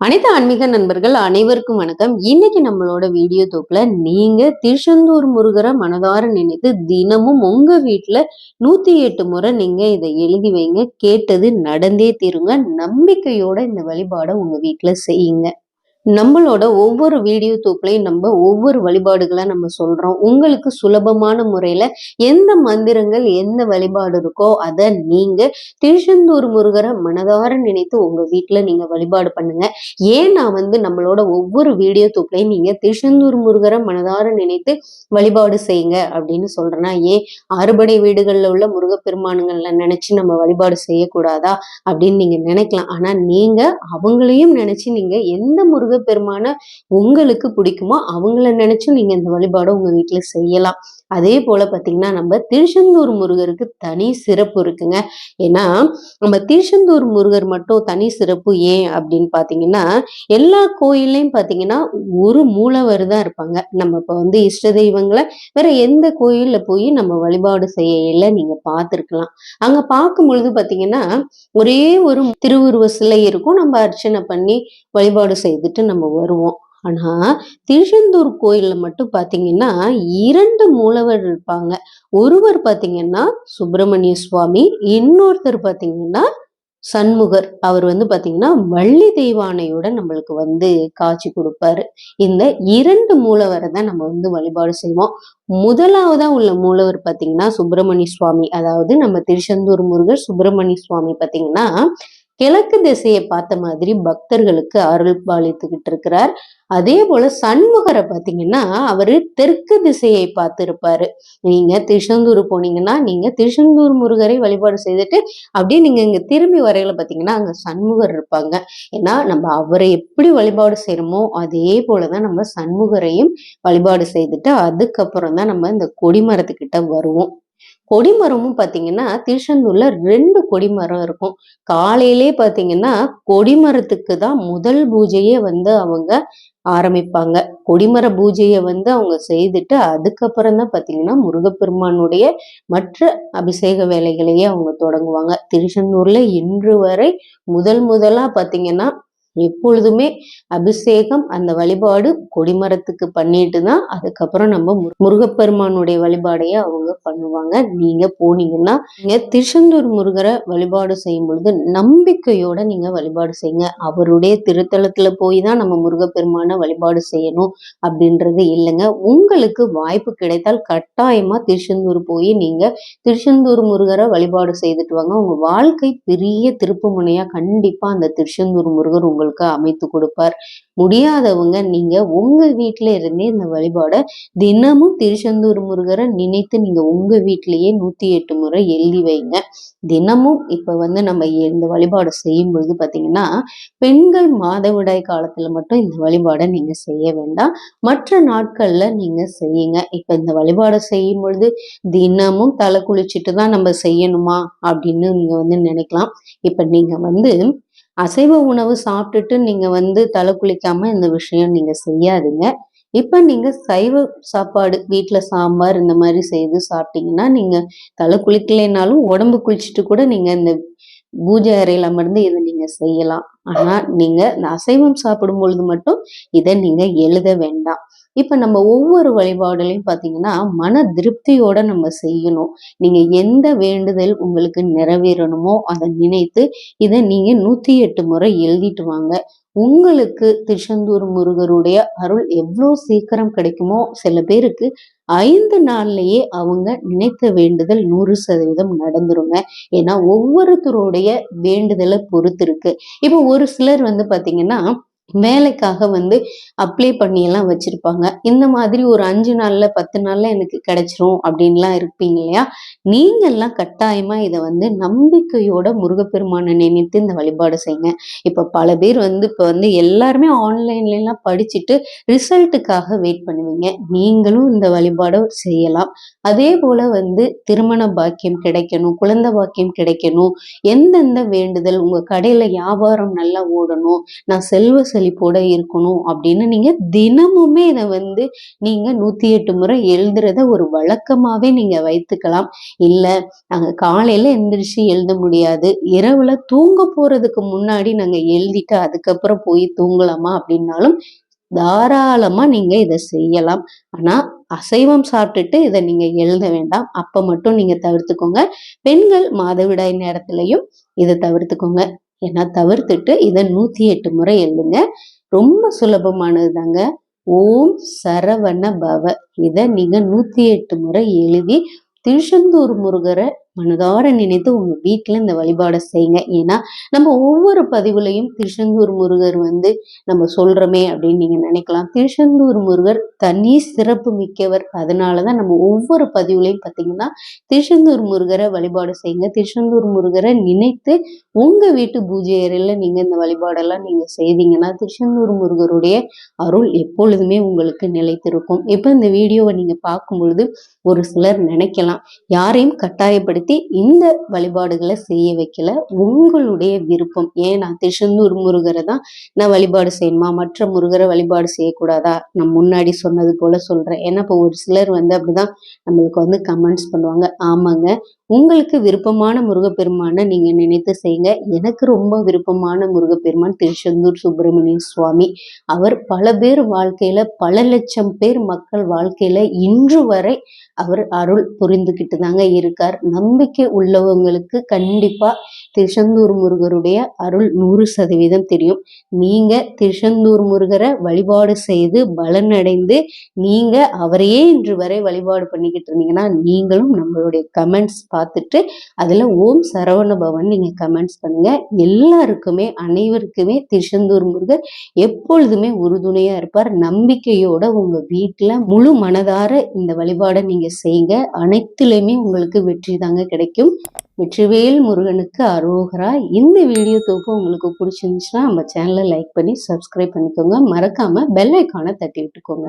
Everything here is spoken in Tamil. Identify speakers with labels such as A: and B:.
A: அனைத்து ஆன்மீக நண்பர்கள் அனைவருக்கும் வணக்கம். இன்னைக்கு நம்மளோட வீடியோ தொகுப்புல நீங்க திருச்செந்தூர் முருகரை மனதார நினைத்து தினமும் உங்க வீட்டுல நூத்தி எட்டு முறை நீங்க இதை எழுதி வைங்க. கேட்டது நடந்தே தீருங்க. நம்பிக்கையோட இந்த வழிபாடை உங்க வீட்டுல செய்யுங்க. நம்மளோட ஒவ்வொரு வீடியோ தூக்குலையும் நம்ம ஒவ்வொரு வழிபாடுகளை நம்ம சொல்கிறோம் உங்களுக்கு சுலபமான முறையில் எந்த மந்திரங்கள் எந்த வழிபாடு இருக்கோ அதை நீங்கள் திருச்செந்தூர் முருகரை மனதார நினைத்து உங்கள் வீட்டில் நீங்கள் வழிபாடு பண்ணுங்கள் ஏன் நான் வந்து நம்மளோட ஒவ்வொரு வீடியோ தூக்குலையும் நீங்கள் திருச்செந்தூர் முருகரை மனதார நினைத்து வழிபாடு செய்யுங்க அப்படின்னு சொல்கிறேன்னா ஏன் அறுபடை வீடுகளில் உள்ள முருகப்பெருமானுங்கள்ல நினச்சி நம்ம வழிபாடு செய்யக்கூடாதா அப்படின்னு நீங்கள் நினைக்கலாம். ஆனால் நீங்கள் அவங்களையும் நினச்சி நீங்கள் எந்த முருக முருகப்பெருமான உங்களுக்கு பிடிக்குமோ அவங்கள நினைச்சும் நீங்க இந்த வழிபாடை உங்க வீட்டுல செய்யலாம். அதே போல பாத்தீங்கன்னா நம்ம திருச்செந்தூர் முருகருக்கு தனி சிறப்பு இருக்குங்க. ஏன்னா நம்ம திருச்செந்தூர் முருகர் மட்டும் தனி சிறப்பு ஏன் அப்படின்னு பாத்தீங்கன்னா எல்லா கோயில்லையும் பாத்தீங்கன்னா ஒரு மூலவர் தான் இருப்பாங்க. நம்ம இப்ப வந்து இஷ்ட தெய்வங்களை வேற எந்த கோயில்ல போய் நம்ம வழிபாடு செய்யல நீங்க பார்த்துருக்கலாம் அங்க பார்க்கும் பொழுது பாத்தீங்கன்னா ஒரே ஒரு திருவுருவ சிலை இருக்கும். நம்ம அர்ச்சனை பண்ணி வழிபாடு செய்துட்டு நம்ம வருவோம். ஆனா திருச்செந்தூர் கோயில்ல மட்டும் பாத்தீங்கன்னா இரண்டு மூலவர் இருப்பாங்க. ஒருவர் பாத்தீங்கன்னா சுப்பிரமணிய சுவாமி இன்னொருத்தர் பாத்தீங்கன்னா சண்முகர். அவர் வந்து பாத்தீங்கன்னா வள்ளி தெய்வானையோட நம்மளுக்கு வந்து காட்சி கொடுப்பாரு. இந்த இரண்டு மூலவரை தான் நம்ம வந்து வழிபாடு செய்வோம். முதலாவதா உள்ள மூலவர் பாத்தீங்கன்னா சுப்பிரமணிய சுவாமி. அதாவது நம்ம திருச்செந்தூர் முருகர் சுப்பிரமணிய சுவாமி பாத்தீங்கன்னா கிழக்கு திசையை பார்த்த மாதிரி பக்தர்களுக்கு அருள் பாலித்துக்கிட்டு இருக்கிறார். அதே போல சண்முகரை பார்த்தீங்கன்னா அவரு தெற்கு திசையை பார்த்து இருப்பாரு நீங்க திருச்செந்தூர் போனீங்கன்னா நீங்க திருச்செந்தூர் முருகரை வழிபாடு செய்துட்டு அப்படியே நீங்க இங்க திரும்பி வரையில பார்த்தீங்கன்னா அங்க சண்முகர் இருப்பாங்க. ஏன்னா நம்ம அவரை எப்படி வழிபாடு செய்யறோமோ அதே போலதான் நம்ம சண்முகரையும் வழிபாடு செய்துட்டு அதுக்கப்புறம் தான் நம்ம இந்த கொடிமரத்துக்கிட்ட வருவோம். கொடிமரமும் பார்த்தீங்கன்னா திருச்செந்தூர்ல ரெண்டு கொடிமரம் இருக்கும். காலையிலே பார்த்தீங்கன்னா கொடிமரத்துக்கு தான் முதல் பூஜையே வந்து அவங்க ஆரம்பிப்பாங்க. கொடிமர பூஜையை வந்து அவங்க செய்துட்டு அதுக்கப்புறம் தான் பார்த்தீங்கன்னா முருகப்பெருமானுடைய மற்ற அபிஷேக வேலைகளையே அவங்க தொடங்குவாங்க. திருச்செந்தூர்ல இன்று வரை முதல் முதலாக பார்த்தீங்கன்னா எப்பொழுதுமே அபிஷேகம் அந்த வழிபாடு கொடிமரத்துக்கு பண்ணிட்டு தான் அதுக்கப்புறம் நம்ம முருகப்பெருமானுடைய வழிபாடையே அவங்க பண்ணுவாங்க. நீங்க போனீங்கன்னா நீங்க திருச்செந்தூர் முருகரை வழிபாடு செய்யும் பொழுது நம்பிக்கையோட நீங்க வழிபாடு செய்யுங்க. அவருடைய திருத்தலத்துல போய் தான் நம்ம முருகப்பெருமான வழிபாடு செய்யணும் அப்படின்றது இல்லைங்க. உங்களுக்கு வாய்ப்பு கிடைத்தால் கட்டாயமா திருச்செந்தூர் போய் நீங்க திருச்செந்தூர் முருகரை வழிபாடு செய்துட்டு வாங்க. உங்க வாழ்க்கை பெரிய திருப்பு முனையா கண்டிப்பா அந்த திருச்செந்தூர் முருகர் உங்களுக்கு உங்களுக்கு அமைத்து கொடுப்பார். முடியாதவங்க நீங்க உங்க வீட்டில இருந்தே இந்த வழிபாடை தினமும் திருச்செந்தூர் முருகரை நினைத்து நீங்க உங்க வீட்டிலேயே நூத்தி எட்டு முறை எழுதி வைங்க. தினமும் இப்ப வந்து நம்ம இந்த வழிபாடு செய்யும் பொழுது பாத்தீங்கன்னா பெண்கள் மாதவிடாய் காலத்துல மட்டும் இந்த வழிபாடை நீங்க செய்ய வேண்டாம். மற்ற நாட்கள்ல நீங்க செய்யுங்க. இப்ப இந்த வழிபாடை செய்யும் பொழுது தினமும் தலை குளிச்சுட்டு தான் நம்ம செய்யணுமா? அப்படின்னு நீங்க வந்து நினைக்கலாம். இப்ப நீங்க வந்து அசைவ உணவு சாப்பிட்டுட்டு நீங்க வந்து தலை குளிக்காம இந்த விஷயம் நீங்க செய்யாதீங்க. இப்ப நீங்க சைவ சாப்பாடு வீட்டுல சாம்பார் இந்த மாதிரி செய்து சாப்பிட்டீங்கன்னா நீங்க தலை குளிக்கலைனாலும் உடம்பு குளிச்சுட்டு கூட நீங்க இந்த பூஜை அறையில் அமர்ந்து இதை நீங்க செய்யலாம். ஆனா நீங்க இந்த அசைவம் சாப்பிடும் பொழுது மட்டும் இதை நீங்க எழுத வேண்டாம். இப்போ நம்ம ஒவ்வொரு வழிபாடுலையும் பார்த்தீங்கன்னா மன திருப்தியோட நம்ம செய்யணும். நீங்க எந்த வேண்டுதல் உங்களுக்கு நிறைவேறணுமோ அதை நினைத்து இதை நீங்க நூத்தி எட்டு முறை எழுதிட்டு வாங்க. உங்களுக்கு திருச்செந்தூர் முருகருடைய அருள் எவ்வளோ சீக்கிரம் கிடைக்குமோ சில பேருக்கு ஐந்து நாள்லயே அவங்க நினைத்த வேண்டுதல் நூறு சதவீதம் நடந்துருங்க. ஏன்னா ஒவ்வொருத்தருடைய வேண்டுதலை பொறுத்து இருக்கு இப்போ ஒரு சிலர் வந்து பாத்தீங்கன்னா வேலைக்காக வந்து அப்ளை பண்ணி எல்லாம் வச்சிருப்பாங்க. இந்த மாதிரி ஒரு அஞ்சு நாள்ல பத்து நாள்ல எனக்கு கிடைச்சிரும் அப்படின்லாம் இருப்பீங்க இல்லையா? நீங்க எல்லாம் கட்டாயமா இதை வந்து நம்பிக்கையோட முருகப்பெருமானை நினைத்து இந்த வழிபாடு செய்யுங்க. இப்ப பல பேர் வந்து இப்ப வந்து எல்லாருமே ஆன்லைன்ல எல்லாம் படிச்சுட்டு ரிசல்ட்டுக்காக வெயிட் பண்ணுவீங்க. நீங்களும் இந்த வழிபாடை செய்யலாம். அதே போல வந்து திருமண பாக்கியம் கிடைக்கணும் குழந்தை பாக்கியம் கிடைக்கணும் எந்தெந்த வேண்டுதல் உங்க கடையில வியாபாரம் நல்லா ஓடணும் நான் செல்வ செழிப்போட இருக்கணும் அப்படின்னு நீங்க தினமுமே இதை வந்து நீங்க நூத்தி எட்டு முறை எழுதுறத ஒரு வழக்கமாவே நீங்க வைத்துக்கலாம். இல்ல நாங்க காலையில எந்திரிச்சு எழுத முடியாது. இரவுல தூங்க போறதுக்கு முன்னாடி நாங்க எழுதிட்டு அதுக்கப்புறம் போய் தூங்கலாமா அப்படின்னாலும் தாராளமா நீங்க இதை செய்யலாம். ஆனா அசைவம் சாப்பிட்டுட்டு இதை நீங்க எழுத வேண்டாம். அப்ப மட்டும் நீங்க தவிர்த்துக்கோங்க. பெண்கள் மாதவிடாய் நேரத்திலையும் இதை தவிர்த்துக்கோங்க. ஏன்னா தவிர்த்துட்டு இதை நூற்றி எட்டு முறை எழுதுங்க. ரொம்ப சுலபமானது தாங்க ஓம் சரவண பவ. இதை நீங்கள் நூற்றி எட்டு முறை எழுதி திருச்செந்தூர் முருகரை மனதார நினைத்து உங்க வீட்டுல இந்த வழிபாடை செய்யுங்க ஏன்னா நம்ம ஒவ்வொரு பதிவுலையும் திருச்செந்தூர் முருகர் வந்து நம்ம சொல்றோமே அப்படின்னு நீங்க நினைக்கலாம். திருச்செந்தூர் முருகர் தனி சிறப்பு மிக்கவர். அதனாலதான் நம்ம ஒவ்வொரு பதிவுலையும் பார்த்தீங்கன்னா திருச்செந்தூர் முருகரை வழிபாடு செய்யுங்க. திருச்செந்தூர் முருகரை நினைத்து உங்க வீட்டு பூஜை அறையில நீங்க இந்த வழிபாடெல்லாம் நீங்க செய்தீங்கன்னா திருச்செந்தூர் முருகருடைய அருள் எப்பொழுதுமே உங்களுக்கு நிலைத்திருக்கும். இப்போ இந்த வீடியோவை நீங்க பார்க்கும் பொழுது ஒரு சிலர் நினைக்கலாம் யாரையும் கட்டாயப்படுத்தி இந்த வழிபாடுகளை செய்ய வைக்கல. உங்களுடைய விருப்பம். ஏன் நான் திருச்செந்தூர் முருகரை தான் நான் வழிபாடு செய்யணுமா? மற்ற முருகரை வழிபாடு செய்யக்கூடாதா? நான் முன்னாடி சொன்னது போல சொல்றேன். ஏன்னா இப்போ ஒரு சிலர் வந்து அப்படிதான் நம்மளுக்கு வந்து கமெண்ட்ஸ் பண்ணுவாங்க. ஆமாங்க. உங்களுக்கு விருப்பமான முருகப்பெருமானை நீங்க நினைத்து செய்யுங்க. எனக்கு ரொம்ப விருப்பமான முருகப்பெருமான் திருச்செந்தூர் சுப்பிரமணிய சுவாமி. அவர் பல பேர் வாழ்க்கையில பல லட்சம் பேர் மக்கள் வாழ்க்கையில இன்று வரை அவர் அருள் புரிந்துகிட்டு தாங்க இருக்கார் நம்பிக்கை உள்ளவங்களுக்கு கண்டிப்பா திருச்செந்தூர் முருகருடைய அருள் நூறு சதவீதம் தெரியும். நீங்க திருச்செந்தூர் முருகரை வழிபாடு செய்து பலனடைந்து நீங்க அவரையே இன்று வரை வழிபாடு பண்ணிக்கிட்டு இருந்தீங்கன்னா நீங்களும் நம்மளுடைய கமெண்ட்ஸ் பார்த்துட்டு அதுல ஓம் சரவண பவன் நீங்க கமெண்ட்ஸ் பண்ணுங்க. எல்லாருக்குமே அனைவருக்குமே திருச்செந்தூர் முருகர் எப்பொழுதுமே உறுதுணையா இருப்பார். நம்பிக்கையோட உங்க வீட்டுல முழு மனதார இந்த வழிபாடை நீங்க செய்யுங்க. அனைத்துலயுமே உங்களுக்கு வெற்றி தாங்க கிடைக்கும். வெற்றிவேல் முருகனுக்கு அரோகரா. இந்த வீடியோ தொகுப்பு உங்களுக்கு பிடிச்சிருந்துச்சுன்னா நம்ம சேனலை லைக் பண்ணி சப்ஸ்கிரைப் பண்ணிக்கோங்க. மறக்காம பெல் ஐக்கானை தட்டி விட்டுக்கோங்க